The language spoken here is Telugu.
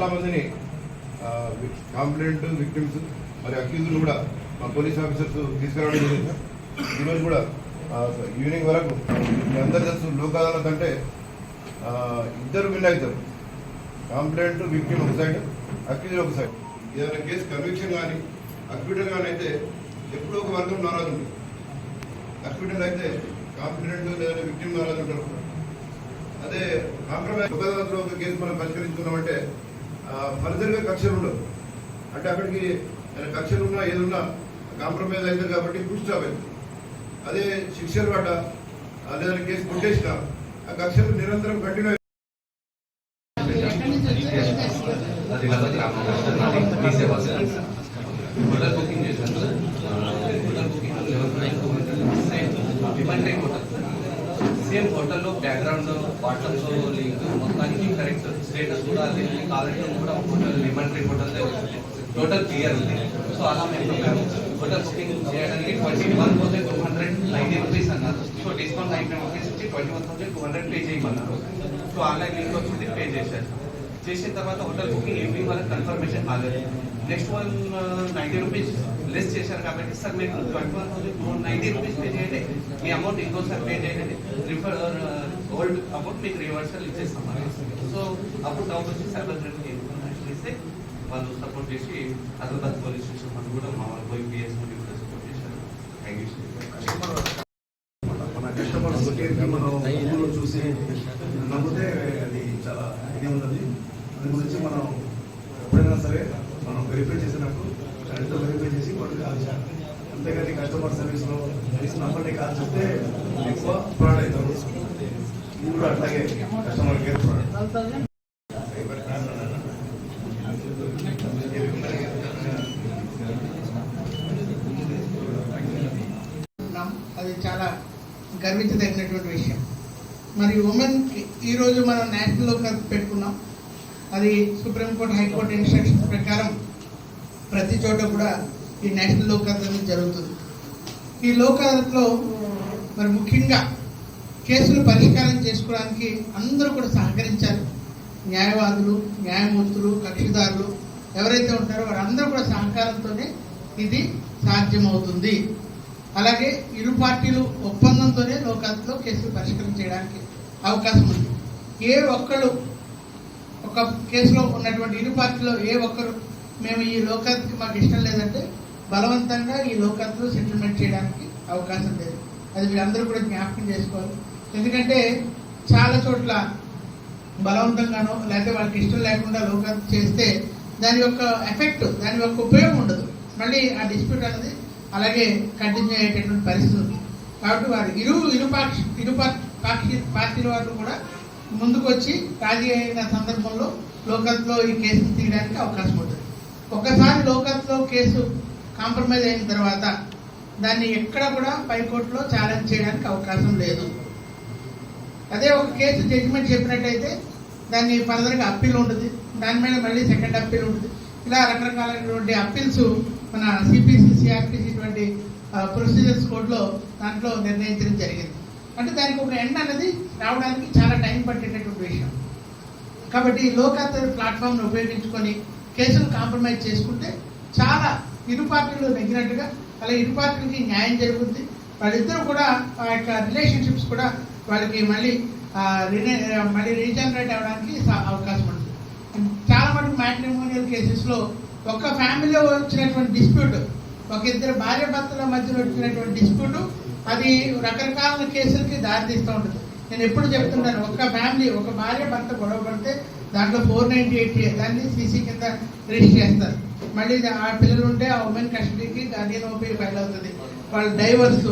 చాలా మందిని కాంప్లైంట్ విక్టిమ్స్ మరి అక్యూజులు కూడా మా పోలీస్ ఆఫీసర్స్ తీసుకురావడం జరిగింది. ఈరోజు కూడా ఈవినింగ్ వరకు మీ అందరు తెలుసు లోక్ అదాలత్ అంటే ఇద్దరు విన్ అవుతారు. కాంప్లైంట్ విక్టిమ్ ఒక సైడ్ అక్యూజులు ఒక సైడ్ ఏదైనా కేసు కన్విక్షన్ కానీ అక్యూటెడ్ కానీ అయితే ఎప్పుడో ఒక వర్గం నారాజు ఉంటుంది. అక్యూటెడ్ అయితే కాంప్లైంట్ లేదా విక్టిమ్ నారాజు ఉంటారు. అదే కాంప్రమైజ్ ఒక కేసు మనం పరిష్కరించుకున్నామంటే ఫర్దర్గా కక్షలు ఉండవు అంటే అక్కడికి కక్షలు ఉన్నా ఏదున్నా కాంప్రమైజ్ అవుతుంది కాబట్టి పుష్ స్టాప్ అవుతుంది అదే శిక్షలు పడ్డ లేదా కేసు కొట్టేసిన ఆ కక్షలు నిరంతరం కంటిన్యూ అది బుకింగ్ చేశాను సేమ్ హోటల్లో బ్యాక్గ్రౌండ్ బాటమ్స్ లింక్ మొత్తానికి కరెక్ట్ స్టేటస్ కూడా అది కాలేజ్ కూడా హోటల్ లిమంటరీ హోటల్ టోటల్ క్లియర్ ఉంది సో అలా మేము చెప్పాము హోటల్ బుకింగ్ చేయడానికి twenty one thousand two hundred ninety rupees అన్నారు సో డిస్కౌంట్ నైన్టీ రూపీస్ ఇచ్చి twenty one thousand two hundred pay చేయమన్నారు సో ఆన్లైన్ లింక్ వచ్చింది పే చేశారు చేసిన తర్వాత హోటల్ బుకింగ్ ఈవినింగ్ వరకు కన్ఫర్మేషన్ కాలేదు next one ninety rupees less చేశారు కాబట్టి సార్ మీకు twenty one thousand ninety rupees pay చేయండి మీ అమౌంట్ ఇంకోసారి పే చేయండి రిఫర్ ఓల్డ్ అమౌంట్ మీకు రివర్సల్ ఇచ్చేస్తాం సో అప్పుడు డౌట్ వచ్చి సైబర్ క్రైమ్ చేస్తే వాళ్ళు సపోర్ట్ చేసి హైదరాబాద్ పోలీస్ స్టేషన్ వాళ్ళు కూడా మా వాళ్ళు పోయి పిఎస్ కూడా సపోర్ట్ చేశారు థ్యాంక్ యూ మన కస్టమర్స్ మనం చూసి నమ్మితే అది చాలా ఇది ఉన్నది దాని గురించి మనం ఎప్పుడైనా సరే మనం వెరిఫై చేసినప్పుడు కరెక్ట్గా వెరిఫై చేసి వాళ్ళకి కాల్ చేయాలి అంతేగాని కస్టమర్ సర్వీస్లో తెలిసిన నంబర్ని కాల్ చేస్తే ఎక్కువ ఫ్రాడ్ అవుతారు ఊళ్ళో అట్లాగే కస్టమర్ కేర్ అది చాలా గర్వించదగినటువంటి విషయం. మరి ఉమెన్ ఈరోజు మనం నేషనల్లో పెట్టుకున్నాం. అది సుప్రీంకోర్టు హైకోర్టు ఇన్స్ట్రక్షన్స్ ప్రకారం ప్రతి చోట కూడా ఈ నేషనల్ లోక్ అదాలత్ జరుగుతుంది. ఈ లోక్ అదాలత్లో మరి ముఖ్యంగా కేసులు పరిష్కారం చేసుకోవడానికి అందరూ కూడా సహకరించారు న్యాయవాదులు న్యాయమూర్తులు కక్షిదారులు ఎవరైతే ఉంటారో వారందరూ కూడా సహకారంతోనే ఇది సాధ్యమవుతుంది. అలాగే ఇరు పార్టీలు ఒప్పందంతోనే లోకాలతో కేసులు పరిష్కారం చేయడానికి అవకాశం ఉంది. ఏ ఒక్కరు ఒక కేసులో ఉన్నటువంటి ఇరు పార్టీలో ఏ ఒక్కరు మేము ఈ లోకాత్కి మాకు ఇష్టం లేదంటే బలవంతంగా ఈ లోకాత్లో సెటిల్మెంట్ చేయడానికి అవకాశం లేదు. అది మీరందరూ కూడా జ్ఞాపకం చేసుకోవాలి. ఎందుకంటే చాలా చోట్ల బలవంతంగానో లేకపోతే వాళ్ళకి ఇష్టం లేకుండా లోకత్ చేస్తే దాని యొక్క ఎఫెక్ట్ దాని యొక్క ఉపయోగం ఉండదు. మళ్ళీ ఆ డిస్ప్యూట్ అనేది అలాగే కంటిన్యూ అయ్యేటటువంటి పరిస్థితి ఉంది. కాబట్టి వారు ఇరు ఇరుపాక్ష ఇరుపాక్షి ఇరు పాక్షి పార్టీల వారు కూడా ముందుకు వచ్చి రాజీ అయిన సందర్భంలో లోకత్లో ఈ కేసును తీయడానికి అవకాశం ఉంటుంది. ఒకసారి లోకత్లో కేసు కాంప్రమైజ్ అయిన తర్వాత దాన్ని ఎక్కడ కూడా పైకోర్టులో ఛాలెంజ్ చేయడానికి అవకాశం లేదు. అదే ఒక కేసు జడ్జిమెంట్ చెప్పినట్టయితే దాన్ని ఫర్దర్గా అప్పీల్ ఉంటుంది. దాని మీద మళ్ళీ సెకండ్ అప్పీల్ ఉంటుంది. ఇలా రకరకాలైనటువంటి అప్పీల్స్ మన సిపిసి సిఆర్పిసి ఇటువంటి ప్రొసీజర్స్ కోడ్లో దాంట్లో నిర్ణయించడం జరిగింది. అంటే దానికి ఒక ఎండ్ అనేది రావడానికి చాలా టైం పట్టేటటువంటి విషయం. కాబట్టి లోకాత్ ప్లాట్ఫామ్ను ఉపయోగించుకొని కేసులు కాంప్రమైజ్ చేసుకుంటే చాలా ఇరు పార్టీలు నెగ్గినట్టుగా అలా ఇరు పార్టీలకి న్యాయం జరుగుతుంది వాళ్ళిద్దరూ కూడా ఆ యొక్క రిలేషన్షిప్స్ కూడా వాళ్ళకి మళ్ళీ రినే మళ్ళీ రీజనరేట్ అవ్వడానికి అవకాశం ఉంటుంది. చాలా మటుకు మ్యాట్రిమోనియల్ కేసెస్లో ఒక ఫ్యామిలీలో వచ్చినటువంటి డిస్ప్యూట్ ఒక ఇద్దరు భార్య భర్తల మధ్యలో వచ్చినటువంటి డిస్ప్యూట్ అది రకరకాల కేసులకి దారితీస్తూ ఉంటుంది. నేను ఎప్పుడు చెప్తుంటాను ఒక ఫ్యామిలీ ఒక భార్య భర్త గొడవ పడితే దాంట్లో ఫోర్ నైన్టీ ఎయిట్ దాన్ని సీసీ కింద రిజిస్టర్ చేస్తారు. మళ్ళీ ఆ పిల్లలు ఉంటే ఆ ఉమెన్ కస్టడీకి గార్డియన్ ఓపీ ఫైల్ అవుతుంది వాళ్ళు డైవర్స్